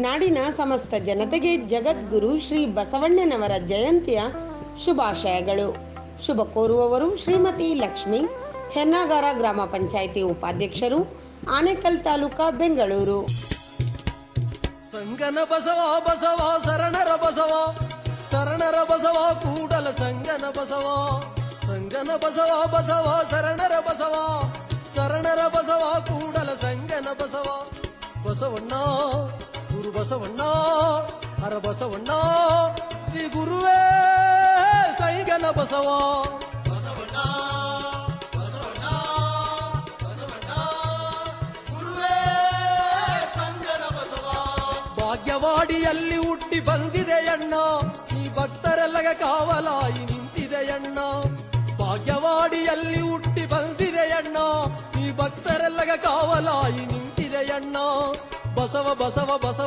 ನಾಡಿನ ಸಮಸ್ತ ಜನತೆಗೆ ಜಗದ್ಗುರು ಶ್ರೀ ಬಸವಣ್ಣನವರ ಜಯಂತಿಯ ಶುಭಾಶಯಗಳು. ಶುಭ ಕೋರುವವರು ಶ್ರೀಮತಿ ಲಕ್ಷ್ಮಿ, ಹೆನ್ನಾಗಾರ ಗ್ರಾಮ ಪಂಚಾಯಿತಿ ಉಪಾಧ್ಯಕ್ಷರು, ಆನೇಕಲ್ ತಾಲೂಕಾ ಬೆಂಗಳೂರು. ಸಂಗನ ಬಸವ ಬಸವ, ಶರಣರ ಬಸವ ಶರಣರ ಬಸವ, ಕೂಡಲ ಸಂಗನ ಬಸವ ಸಂಗನ ಬಸವ ಬಸವ, ಶರಣರ ಬಸವ ಶರಣರ ಬಸವ, ಕೂಡಲ ಸಂಗನ ಬಸವ, ಬಸವಣ್ಣ ಬಸವಣ್ಣ ಹರ ಬಸವಣ್ಣ ಶ್ರೀ ಗುರುವೇ, ಸಂಗನ ಬಸವ. ಭಾಗ್ಯವಾಡಿಯಲ್ಲಿ ಹುಟ್ಟಿ ಬಂದಿದೆಯಣ್ಣ ಈ ಭಕ್ತರೆಲ್ಲಗ ಕಾವಲಾಯಿ ನಿಂತಿದೆಯಣ್ಣ ಭಾಗ್ಯವಾಡಿಯಲ್ಲಿ ಹುಟ್ಟಿ ಬಂದಿದೆಯಣ್ಣ ಈ ಭಕ್ತರೆಲ್ಲಗ ಕಾವಲಾಯಿ ನಿಂತಿದೆಯಣ್ಣ ಬಸವ ಬಸವ ಬಸವ.